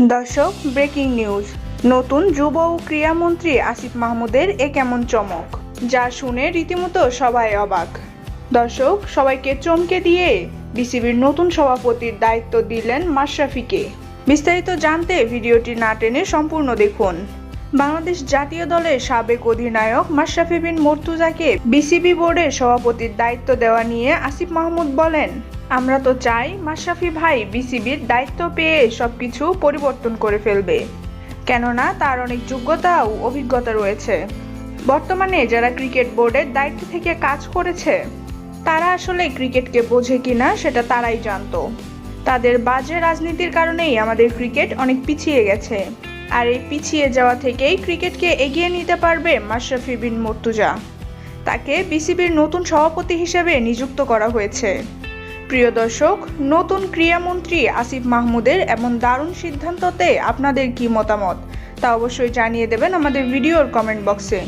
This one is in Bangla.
দর্শক, ব্রেকিং নিউজ। নতুন যুব ও ক্রীড়ামন্ত্রী আসিফ মাহমুদের এ কেমন চমক, যা শুনে রীতিমতো সবাই অবাক। দর্শক, সবাইকে চমকে দিয়ে বিসিবির নতুন সভাপতির দায়িত্ব দিলেন মাশরাফিকে। বিস্তারিত জানতে ভিডিওটি না টেনে সম্পূর্ণ দেখুন। বাংলাদেশ জাতীয় দলের সাবেক অধিনায়ক মাশরাফি বিন মর্তুজাকে বিসিবি বোর্ডের সভাপতির দায়িত্ব দেওয়া নিয়ে আসিফ মাহমুদ বলেন, আমরা তো চাই মাশরাফি ভাই বিসিবির দায়িত্ব পেয়ে সবকিছু পরিবর্তন করে ফেলবে, কেননা তার অনেক যোগ্যতা ও অভিজ্ঞতা রয়েছে। বর্তমানে যারা ক্রিকেট বোর্ডের দায়িত্ব থেকে কাজ করেছে, তারা আসলে ক্রিকেটকে বোঝে কিনা সেটা তারাই জানতো। তাদের বাজে রাজনীতির কারণেই আমাদের ক্রিকেট অনেক পিছিয়ে গেছে। আর এই পিছিয়ে যাওয়া থেকেই ক্রিকেটকে এগিয়ে নিতে পারবে মাশরাফি বিন মর্তুজা। তাকে বিসিবির নতুন সভাপতি হিসেবে নিযুক্ত করা হয়েছে। প্রিয় দর্শক, নতুন ক্রীড়ামন্ত্রী আসিফ মাহমুদের এমন দারুণ সিদ্ধান্ততে আপনাদের কি মতামত? তা অবশ্যই জানিয়ে দেবেন আমাদের ভিডিওর কমেন্ট বক্সে।